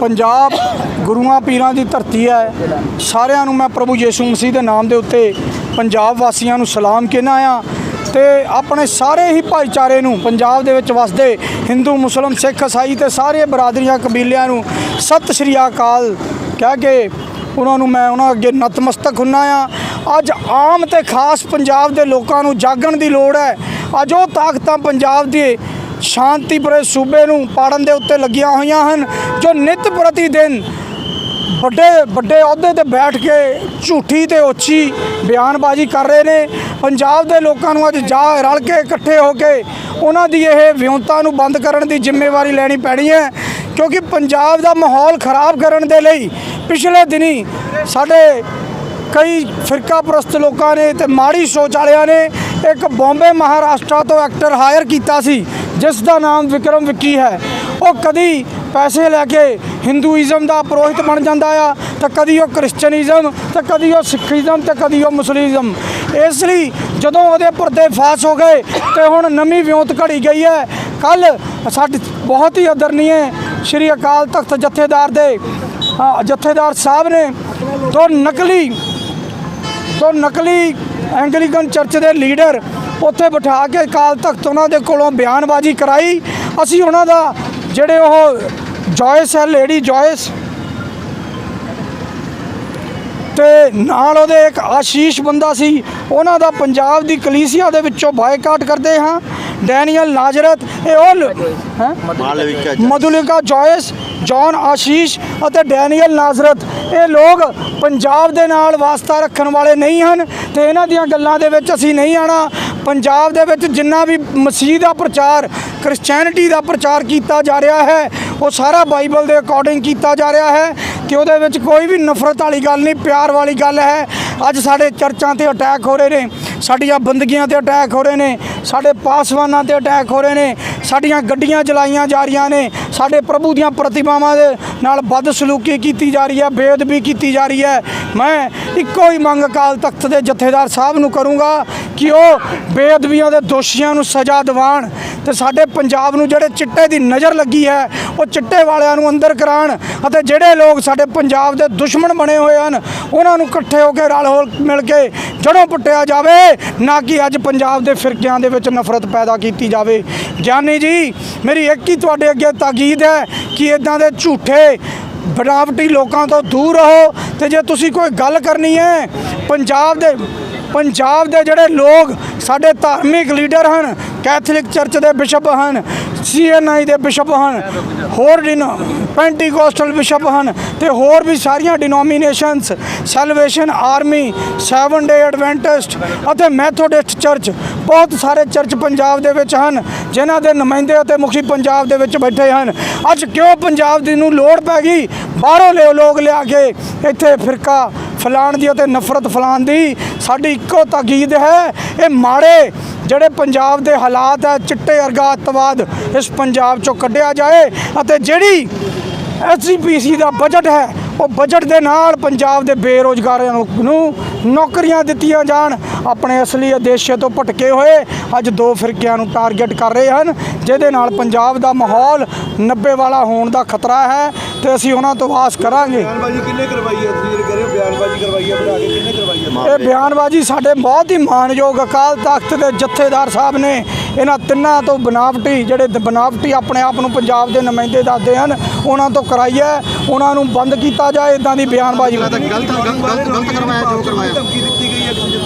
ਪੰਜਾਬ ਗੁਰੂਆਂ ਪੀਰਾਂ ਦੀ ਧਰਤੀ ਹੈ। ਸਾਰਿਆਂ ਨੂੰ ਮੈਂ ਪ੍ਰਭੂ ਯੀਸ਼ੂ ਮਸੀਹ ਦੇ ਨਾਮ ਦੇ ਉੱਤੇ ਪੰਜਾਬ ਵਾਸੀਆਂ ਨੂੰ ਸਲਾਮ ਕਹਿਣਾ ਆ ਤੇ ਆਪਣੇ ਸਾਰੇ ਹੀ ਭਾਈਚਾਰੇ ਨੂੰ ਪੰਜਾਬ ਦੇ ਵਿੱਚ ਵਸਦੇ ਹਿੰਦੂ, ਮੁਸਲਮ, ਸਿੱਖ, ਈਸਾਈ ਤੇ ਸਾਰੇ ਬਰਾਦਰੀਆਂ, ਕਬੀਲਿਆਂ ਨੂੰ ਸਤਿ ਸ਼੍ਰੀ ਅਕਾਲ ਕਹਿ ਕੇ ਉਹਨਾਂ ਨੂੰ ਮੈਂ ਉਹਨਾਂ ਅੱਗੇ ਨਤਮਸਤਕ ਹੁੰਨਾ ਆ। ਅੱਜ ਆਮ ਤੇ ਖਾਸ ਪੰਜਾਬ ਦੇ ਲੋਕਾਂ ਨੂੰ ਜਾਗਣ ਦੀ ਲੋੜ ਹੈ। ਅੱਜ ਉਹ ਤਾਕਤਾਂ ਪੰਜਾਬ ਦੇ ਸ਼ਾਂਤੀਪੁਰੇ ਸੂਬੇ ਨੂੰ ਪਾੜਨ ਦੇ ਉੱਤੇ ਲੱਗੀਆਂ ਹੋਈਆਂ ਹਨ, ਜੋ ਨਿਤ ਪ੍ਰਤੀ ਦਿਨ ਵੱਡੇ ਵੱਡੇ ਅਹੁਦੇ ਤੇ ਬੈਠ ਕੇ ਝੂਠੀ ਤੇ ਉੱਚੀ ਬਿਆਨਬਾਜ਼ੀ ਕਰ ਰਹੇ ਨੇ। ਪੰਜਾਬ ਦੇ ਲੋਕਾਂ ਨੂੰ ਅੱਜ ਜਾ ਰਲ ਕੇ ਇਕੱਠੇ ਹੋ ਕੇ ਉਹਨਾਂ ਦੀ ਇਹ ਵਿਉਂਤਾ ਨੂੰ ਬੰਦ ਕਰਨ ਦੀ ਜ਼ਿੰਮੇਵਾਰੀ ਲੈਣੀ ਪੈਣੀ ਹੈ, ਕਿਉਂਕਿ ਪੰਜਾਬ ਦਾ ਮਾਹੌਲ ਖਰਾਬ ਕਰਨ ਦੇ ਲਈ ਪਿਛਲੇ ਦਿਨੀ ਸਾਡੇ ਕਈ ਫਿਰਕਾ ਪ੍ਰਸਤ ਲੋਕਾਂ ਨੇ ਤੇ ਮਾੜੀ ਸੋਚ ਵਾਲਿਆਂ ਨੇ ਇੱਕ ਬੰਬੇ ਮਹਾਰਾਸ਼ਟਰ ਤੋਂ ਐਕਟਰ ਹਾਇਰ ਕੀਤਾ ਸੀ। ਜਿਸ ਦਾ ਨਾਮ ਵਿਕਰਮ ਵਿੱਕੀ ਹੈ, ਉਹ ਕਦੀ ਪੈਸੇ ਲੈ ਕੇ ਹਿੰਦੂਇਜ਼ਮ ਦਾ ਪੁਰੋਹਿਤ ਬਣ ਜਾਂਦਾ ਆ, ਤਾਂ ਕਦੀ ਉਹ ਕ੍ਰਿਸਚੀਅਨਿਜ਼ਮ, ਤੇ ਕਦੀ ਉਹ ਸਿੱਖੀਜ਼ਮ, ਤੇ ਕਦੀ ਉਹ ਮੁਸਲਿਮਜ਼ਮ ਇਸ ਲਈ ਜਦੋਂ ਉਹਦੇ ਪਰਦੇ ਫਾਸ ਹੋ ਗਏ, ਤੇ ਹੁਣ ਨਵੀਂ ਵਿਉਂਤ ਘੜੀ ਗਈ ਹੈ। ਕੱਲ ਸਾਡੇ ਬਹੁਤ ਹੀ ਆਦਰਨੀਏ ਸ਼੍ਰੀ ਅਕਾਲ ਤਖਤ ਜਥੇਦਾਰ ਦੇ ਜਥੇਦਾਰ ਸਾਹਿਬ ਨੇ ਦੋ ਨਕਲੀ ਦੋ ਨਕਲੀ ਐਂਗਲੀਕਨ ਚਰਚ ਦੇ ਲੀਡਰ ਉੱਥੇ ਬਿਠਾ ਕੇ ਅਕਾਲ ਤਖਤ ਉਹਨਾਂ ਦੇ ਕੋਲੋਂ ਬਿਆਨਬਾਜ਼ੀ ਕਰਾਈ। ਅਸੀਂ ਉਹਨਾਂ ਦਾ ਜਿਹੜੇ ਉਹ ਜੋਇਸ ਹੈ ਲੇਡੀ ਜੋਇਸ ਤੇ ਨਾਲ ਉਹਦੇ ਇੱਕ ਆਸ਼ੀਸ਼ ਬੰਦਾ ਸੀ ਉਹਨਾਂ ਦਾ ਪੰਜਾਬ ਦੀ ਕਲੀਸਿਆ ਦੇ ਵਿੱਚੋਂ ਬਾਈਕਾਟ ਕਰਦੇ ਹਾਂ। ਡੈਨੀਅਲ ਨਾਜ਼ਰਤ ਇਹ ਉਹ ਮਧੁਲਿਕਾ ਜੋਇਸ ਜੌਨ ਆਸ਼ੀਸ਼ ਅਤੇ ਡੈਨੀਅਲ ਨਾਜ਼ਰਤ। ਇਹ ਲੋਕ ਪੰਜਾਬ ਦੇ ਨਾਲ ਵਾਸਤਾ ਰੱਖਣ ਵਾਲੇ ਨਹੀਂ ਹਨ ਤੇ ਇਹਨਾਂ ਦੀਆਂ ਗੱਲਾਂ ਦੇ ਵਿੱਚ ਅਸੀਂ ਨਹੀਂ ਆਣਾ ਪੰਜਾਬ ਦੇ ਵਿੱਚ ਜਿੰਨਾ ਵੀ ਮਸੀਹ ਦਾ ਪ੍ਰਚਾਰ ਕ੍ਰਿਸਚੀਅਨਿਟੀ ਦਾ ਪ੍ਰਚਾਰ ਕੀਤਾ ਜਾ ਰਿਹਾ ਹੈ, ਉਹ ਸਾਰਾ ਬਾਈਬਲ ਦੇ ਅਕੋਰਡਿੰਗ ਕੀਤਾ ਜਾ ਰਿਹਾ ਹੈ ਕਿ ਉਹਦੇ ਵਿੱਚ ਕੋਈ ਵੀ ਨਫ਼ਰਤ ਵਾਲੀ ਗੱਲ ਨਹੀਂ, ਪਿਆਰ ਵਾਲੀ ਗੱਲ ਹੈ। ਅੱਜ ਸਾਡੇ ਚਰਚਾਂ ਤੇ ਅਟੈਕ ਹੋ ਰਹੇ ਨੇ, ਸਾਡੀਆਂ ਬੰਦਗੀਆਂ ਤੇ ਅਟੈਕ ਹੋ ਰਹੇ ਨੇ ਸਾਡੇ ਪਾਸਵਾਨਾਂ ਤੇ ਅਟੈਕ ਹੋ ਰਹੇ ਨੇ, ਸਾਡੀਆਂ ਗੱਡੀਆਂ ਚਲਾਈਆਂ ਜਾ ਰਹੀਆਂ ਨੇ, ਸਾਡੇ ਪ੍ਰਭੂ ਦੀਆਂ ਪ੍ਰਤਿਮਾਵਾਂ ਦੇ ਨਾਲ ਬਦਸਲੂਕੀ ਕੀਤੀ ਜਾ ਰਹੀ ਹੈ, ਬੇਅਦਬੀ ਕੀਤੀ ਜਾ ਰਹੀ ਹੈ। ਮੈਂ ਇੱਕੋ ਹੀ ਮੰਗ ਅਕਾਲ ਤਖਤ ਦੇ ਜਥੇਦਾਰ ਸਾਹਿਬ ਨੂੰ ਕਰੂੰਗਾ ਕਿ ਉਹ ਬੇਅਦਬੀਆਂ ਦੇ ਦੋਸ਼ੀਆਂ ਨੂੰ ਸਜ਼ਾ ਦਿਵਾਉਣ ਤੇ ਸਾਡੇ ਪੰਜਾਬ ਨੂੰ ਜਿਹੜੇ ਚਿੱਟੇ ਦੀ ਨਜ਼ਰ ਲੱਗੀ ਹੈ, ਉਹ ਚਿੱਟੇ ਵਾਲਿਆਂ ਨੂੰ ਅੰਦਰ ਕਰਾਉਣ ਅਤੇ ਜਿਹੜੇ ਲੋਕ ਸਾਡੇ ਪੰਜਾਬ ਦੇ ਦੁਸ਼ਮਣ ਬਣੇ ਹੋਏ ਹਨ, ਉਹਨਾਂ ਨੂੰ ਇਕੱਠੇ ਹੋ ਕੇ ਰਲ ਹੋ ਮਿਲ ਕੇ ਜੜੋਂ ਪੁੱਟਿਆ ਜਾਵੇ, ਨਾ ਕਿ ਅੱਜ ਪੰਜਾਬ ਦੇ ਫਿਰਕਿਆਂ ਦੇ ਵਿੱਚ ਨਫ਼ਰਤ ਪੈਦਾ ਕੀਤੀ ਜਾਵੇ। ਜਾਨੀ ਜੀ, ਮੇਰੀ ਇੱਕ ਹੀ ਤੁਹਾਡੇ ਅੱਗੇ ਤਾਕੀਦ ਹੈ ਕਿ ਇਦਾਂ ਦੇ ਝੂਠੇ ਬਣਾਵਟੀ ਲੋਕਾਂ ਤੋਂ ਦੂਰ ਰਹੋ। ਤੇ ਜੇ ਤੁਸੀਂ ਕੋਈ ਗੱਲ ਕਰਨੀ ਹੈ, ਪੰਜਾਬ ਦੇ ਪੰਜਾਬ ਦੇ ਜਿਹੜੇ ਲੋਕ ਸਾਡੇ ਧਾਰਮਿਕ ਲੀਡਰ ਹਨ, ਕੈਥੋਲਿਕ ਚਰਚ ਦੇ ਬਿਸ਼ਪ ਹਨ ਸੀਐਨਆਈ ਦੇ ਬਿਸ਼ਪ ਹਨ। ਹੋਰ ਦਿਨ ਪੈਂਟੀਕੋਸਟਲ ਬਿਸ਼ਪ ਹਨ ਤੇ ਹੋਰ ਵੀ ਸਾਰੀਆਂ denominations Salvation Army seven day Adventist ਅਤੇ ਮੈਥੋਡਿਸਟ ਚਰਚ ਬਹੁਤ ਸਾਰੇ ਚਰਚ ਪੰਜਾਬ ਦੇ ਵਿੱਚ ਹਨ, ਜਿਨ੍ਹਾਂ ਦੇ ਨੁਮਾਇੰਦੇ ਅਤੇ ਮੁਖੀ ਪੰਜਾਬ ਦੇ ਵਿੱਚ ਬੈਠੇ ਹਨ। ਅੱਜ ਕਿਉਂ ਪੰਜਾਬ ਦੀ ਨੂੰ ਲੋੜ ਪੈ ਗਈ? ਬਾਹਰੋਂ ਲਿਓ ਲੋਕ ਲਿਆ ਕੇ ਇੱਥੇ ਫਿਰਕਾ ਫਲਾਣ ਦੀ ਅਤੇ ਨਫ਼ਰਤ ਫਲਾਣ ਦੀ ਸਾਡੀ ਇੱਕੋ ਤਾਕੀਦ ਹੈ। ਇਹ ਮਾੜੇ ਜਿਹੜੇ ਪੰਜਾਬ ਦੇ ਹਾਲਾਤ ਹੈ, ਚਿੱਟੇ ਅਰਗਾ ਅੱਤਵਾਦ ਇਸ ਪੰਜਾਬ ਚੋਂ ਕੱਢਿਆ ਜਾਏ ਅਤੇ ਜਿਹੜੀ ਐਸਜੀਪੀਸੀ ਦਾ ਬਜਟ ਹੈ, ਉਹ ਬਜਟ ਦੇ ਨਾਲ ਪੰਜਾਬ ਦੇ ਬੇਰੋਜ਼ਗਾਰਾਂ ਨੂੰ ਨੌਕਰੀਆਂ ਦਿੱਤੀਆਂ ਜਾਣ। ਆਪਣੇ ਅਸਲੀ ਉਦੇਸ਼ ਤੋਂ ਭਟਕੇ ਹੋਏ ਅੱਜ ਦੋ ਫਿਰਕਿਆਂ ਨੂੰ ਟਾਰਗੇਟ ਕਰ ਰਹੇ ਹਨ, ਜਿਹਦੇ ਨਾਲ ਪੰਜਾਬ ਦਾ ਮਾਹੌਲ 90 ਵਾਲਾ ਹੋਣ ਦਾ ਖਤਰਾ ਹੈ ਤੇ ਅਸੀਂ ਉਹਨਾਂ ਤੋਂ ਆਸ ਕਰਾਂਗੇ। ਬਿਆਨਬਾਜ਼ੀ ਕਿੰਨੇ ਕਰਵਾਈ ਹੈ ਕਰਵਾਈ ਹੈ ਬਣਾ ਕੇ ਕਿੰਨੇ ਕਰਵਾਈ ਹੈ ਇਹ ਬਿਆਨਬਾਜ਼ੀ ਸਾਡੇ ਬਹੁਤ ਹੀ ਮਾਨਯੋਗ ਅਕਾਲ ਤਖਤ ਦੇ ਜਥੇਦਾਰ ਸਾਹਿਬ ਨੇ ਇਹਨਾਂ ਤਿੰਨਾਂ ਤੋਂ ਬਨਾਵਟੀ ਜਿਹੜੇ ਬਨਾਵਟੀ ਆਪਣੇ ਆਪ ਨੂੰ ਪੰਜਾਬ ਦੇ ਨੁਮਾਇੰਦੇ ਦੱਸਦੇ ਹਨ ਉਹਨਾਂ ਤੋਂ ਕਰਾਈ ਹੈ ਉਹਨਾਂ ਨੂੰ ਬੰਦ ਕੀਤਾ ਜਾਏ ਇਦਾਂ ਦੀ ਬਿਆਨਬਾਜ਼ੀ। ਗਲਤ ਗਲਤ ਗਲਤ ਗਲਤ ਕਰਵਾਇਆ ਜੋ ਕਰਵਾਇਆ। ਧਮਕੀ ਦਿੱਤੀ ਗਈ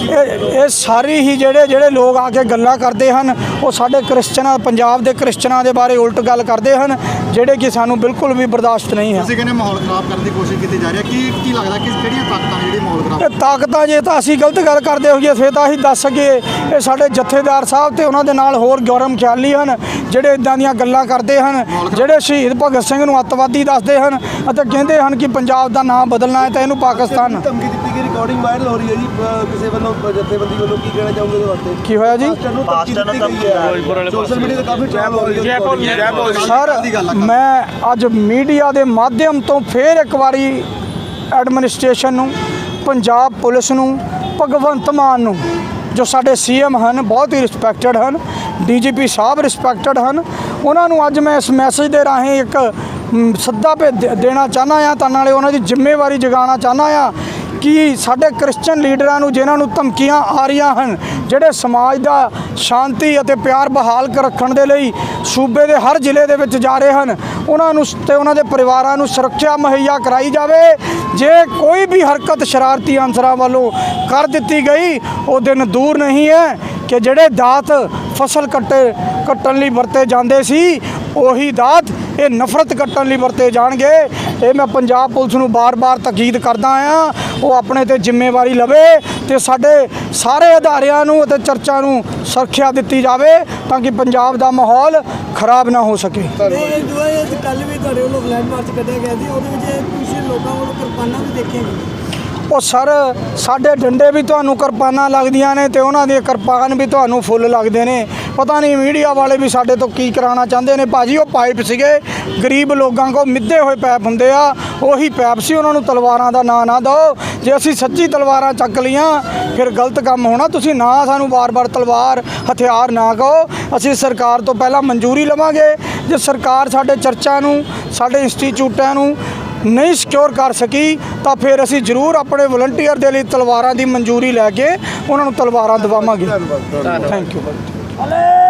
ਇਹ ਇਹ ਸਾਰੇ ਹੀ ਜਿਹੜੇ ਜਿਹੜੇ ਲੋਕ ਆ ਕੇ ਗੱਲਾਂ ਕਰਦੇ ਹਨ ਉਹ ਸਾਡੇ ਕ੍ਰਿਸਚਨਾਂ ਪੰਜਾਬ ਦੇ ਕ੍ਰਿਸਚਨਾਂ ਦੇ ਬਾਰੇ ਉਲਟ ਗੱਲ ਕਰਦੇ ਹਨ ਜਿਹੜੇ ਕਿ ਸਾਨੂੰ ਬਿਲਕੁਲ ਵੀ ਬਰਦਾਸ਼ਤ ਨਹੀਂ ਹੈ। ਤੁਸੀਂ ਕਹਿੰਦੇ ਮਾਹੌਲ ਖਰਾਬ ਕਰਨ ਦੀ ਕੋਸ਼ਿਸ਼ ਕੀਤੀ ਜਾ ਰਹੀ ਹੈ। ਕੀ ਕੀ ਲੱਗਦਾ ਕਿ ਕਿਹੜੀਆਂ ਤਾਕਤਾਂ ਨੇ ਜਿਹੜੇ ਮਾਹੌਲ ਖਰਾਬ ਇਹ ਤਾਕਤਾਂ ਜੇ ਤਾਂ ਅਸੀਂ ਗਲਤ ਗੱਲ ਕਰਦੇ ਹੋਈਏ ਫਿਰ ਤਾਂ ਅਸੀਂ ਦੱਸ ਸਕੀਏ ਇਹ ਸਾਡੇ ਜਥੇਦਾਰ ਸਾਹਿਬ ਤੇ ਉਹਨਾਂ ਦੇ ਨਾਲ ਹੋਰ ਗੌਰਮ ਖਿਆਲੀ ਹਨ ਜਿਹੜੇ ਇਦਾਂ ਦੀਆਂ ਗੱਲਾਂ ਕਰਦੇ ਹਨ ਜਿਹੜੇ ਸ਼ਹੀਦ ਭਗਤ ਸਿੰਘ ਨੂੰ ਅੱਤਵਾਦੀ ਦੱਸਦੇ ਹਨ ਅਤੇ ਕਹਿੰਦੇ ਹਨ ਕਿ ਪੰਜਾਬ ਦਾ ਨਾਮ ਬਦਲਣਾ ਹੈ ਤਾਂ ਇਹਨੂੰ ਪਾਕਿਸਤਾਨ ਧਮਕੀ ਦਿੱਤੀ ਗਈ ਰਿਕਾਰਡਿੰਗ ਵਾਇਰਲ ਹੋ ਰਹੀ ਹੈ ਜੀ ਕਿਸੇ ਵੱਲੋਂ ਜਥੇਬੰਦੀ ਵੱਲੋਂ ਕੀ ਕਹਿਣਾ ਚਾਹੋਗੇ ਇਹਦੇ ਵਾਸਤੇ? ਕੀ ਹੋਇਆ ਜੀ? ਪਾਸਟਰ ਨੂੰ ਧਮਕੀ ਦਿੱਤੀ ਗਈ ਹੈ। ਸੋਸ਼ਲ ਮੀਡੀਆ ਤੇ ਕਾਫੀ ਟ੍ਰੈਂਡ ਹੋ ਰਹੀ ਹੈ ਸਰ ਮੈਂ ਅੱਜ ਮੀਡੀਆ ਦੇ ਮਾਧਿਅਮ ਤੋਂ ਫੇਰ ਇੱਕ ਵਾਰੀ ਐਡਮਿਨਿਸਟ੍ਰੇਸ਼ਨ ਨੂੰ ਪੰਜਾਬ ਪੁਲਿਸ ਨੂੰ ਭਗਵੰਤ ਮਾਨ ਨੂੰ ਜੋ ਸਾਡੇ ਸੀਐਮ ਹਨ ਬਹੁਤ ਹੀ ਰਿਸਪੈਕਟਡ ਹਨ ਡੀਜੀਪੀ ਸਾਹਿਬ ਰਿਸਪੈਕਟਡ ਹਨ ਉਹਨਾਂ ਨੂੰ ਅੱਜ ਮੈਂ ਇਸ ਮੈਸੇਜ ਦੇ ਰਾਹੀਂ ਇੱਕ ਸੱਦਾ ਭੇ ਦੇ- ਦੇਣਾ ਚਾਹੁੰਦਾ ਆ ਤਾਂ ਨਾਲੇ ਉਹਨਾਂ ਦੀ ਜ਼ਿੰਮੇਵਾਰੀ ਜਗਾਉਣਾ ਚਾਹੁੰਦਾ ਆ ਕਿ ਸਾਡੇ ਕ੍ਰਿਸਚੀਅਨ ਲੀਡਰਾਂ ਨੂੰ, ਜਿਨ੍ਹਾਂ ਨੂੰ ਧਮਕੀਆਂ ਆ ਰਹੀਆਂ ਹਨ, ਜਿਹੜੇ ਸਮਾਜ ਦਾ ਸ਼ਾਂਤੀ ਅਤੇ ਪਿਆਰ ਬਹਾਲ ਕਰ ਰੱਖਣ ਦੇ ਲਈ ਸੂਬੇ ਦੇ ਹਰ ਜ਼ਿਲ੍ਹੇ ਦੇ ਵਿੱਚ ਜਾ ਰਹੇ ਹਨ, ਉਹਨਾਂ ਨੂੰ ਸ- ਤੇ ਉਹਨਾਂ ਦੇ ਪਰਿਵਾਰਾਂ ਨੂੰ ਸੁਰੱਖਿਆ ਮੁਹੱਈਆ ਕਰਾਈ ਜਾਵੇ। ਜੇ ਕੋਈ ਵੀ ਹਰਕਤ ਸ਼ਰਾਰਤੀ ਅਨਸਰਾਂ ਵੱਲੋਂ ਕਰ ਦਿੱਤੀ ਗਈ, ਉਹ ਦਿਨ ਦੂਰ ਨਹੀਂ ਹੈ ਕਿ ਜਿਹੜੇ ਦਾਤ ਫਸਲ ਕੱਟੇ, ਕੱਟਣ ਲਈ ਵਰਤੇ ਜਾਂਦੇ ਸੀ, ਉਹੀ ਦਾਤ ਇਹ ਨਫ਼ਰਤ ਕੱਟਣ ਲਈ ਵਰਤੇ ਜਾਣਗੇ। ਇਹ ਮੈਂ ਪੰਜਾਬ ਪੁਲਿਸ ਨੂੰ ਬਾਰ-ਬਾਰ ਤਾਕੀਦ ਕਰਦਾ ਆ ਉਹ ਆਪਣੇ ਤੇ ਜ਼ਿੰਮੇਵਾਰੀ ਲਵੇ ਤੇ ਸਾਡੇ ਸਾਰੇ ਅਧਾਰਿਆਂ ਨੂੰ ਅਤੇ ਚਰਚਾ ਨੂੰ ਸੁਰੱਖਿਆ ਦਿੱਤੀ ਜਾਵੇ ਤਾਂ ਕਿ ਪੰਜਾਬ ਦਾ ਮਾਹੌਲ ਖਰਾਬ ਨਾ ਹੋ ਸਕੇ। ਦੁਆ ਕੱਲ ਵੀ ਤੁਹਾਡੇ ਵੱਲੋਂ ਫਲੈਗ ਮਾਰਚ ਕੱਢਿਆ ਗਿਆ ਸੀ। ਉਹਦੇ ਵਿੱਚ ਕੁਝ ਲੋਕਾਂ ਵੱਲੋਂ ਕਿਰਪਾਨਾਂ ਵੀ ਦੇਖੀਆਂ ਉਹ ਸਰ ਸਾਡੇ ਡੰਡੇ ਵੀ ਤੁਹਾਨੂੰ ਕਿਰਪਾਨਾਂ ਲੱਗਦੀਆਂ ਨੇ ਤੇ ਉਹਨਾਂ ਦੀ ਕਿਰਪਾਨ ਵੀ ਤੁਹਾਨੂੰ ਫੁੱਲ ਲੱਗਦੇ ਨੇ। ਪਤਾ ਨਹੀਂ ਮੀਡੀਆ ਵਾਲੇ ਵੀ ਸਾਡੇ ਤੋਂ ਕੀ ਕਰਾਉਣਾ ਚਾਹੁੰਦੇ ਨੇ। ਭਾਜੀ ਉਹ ਪਾਈਪ ਸੀਗੇ। ਗਰੀਬ ਲੋਕਾਂ ਕੋ ਮਿੱਧੇ ਹੋਏ ਪੈਪ ਹੁੰਦੇ ਆ। ਉਹੀ ਪੈਪ ਸੀ ਉਹਨਾਂ ਨੂੰ ਤਲਵਾਰਾਂ ਦਾ ਨਾਂ ਨਾ ਦਿਓ। ਜੇ ਅਸੀਂ ਸੱਚੀ ਤਲਵਾਰਾਂ ਚੱਕ ਲੀਆਂ ਫਿਰ ਗਲਤ ਕੰਮ ਹੋਣਾ। ਤੁਸੀਂ ਨਾ ਸਾਨੂੰ ਵਾਰ-ਵਾਰ ਤਲਵਾਰ ਹਥਿਆਰ ਨਾ ਕਹੋ। ਅਸੀਂ ਸਰਕਾਰ ਤੋਂ ਪਹਿਲਾਂ ਮਨਜ਼ੂਰੀ ਲਵਾਂਗੇ। ਜੇ ਸਰਕਾਰ ਸਾਡੇ ਚਰਚਾ ਨੂੰ ਸਾਡੇ ਇੰਸਟੀਚਿਊਟਾਂ ਨੂੰ ਨਹੀਂ ਸਿਕਿਉਰ ਕਰ ਸਕੀ ਤਾਂ ਫਿਰ ਅਸੀਂ ਜ਼ਰੂਰ ਆਪਣੇ ਵਲੰਟੀਅਰ ਦੇ ਲਈ ਤਲਵਾਰਾਂ ਦੀ ਮਨਜ਼ੂਰੀ ਲੈ ਕੇ ਉਹਨਾਂ ਨੂੰ ਤਲਵਾਰਾਂ ਦਿਵਾਵਾਂਗੇ। Thank you Valeu!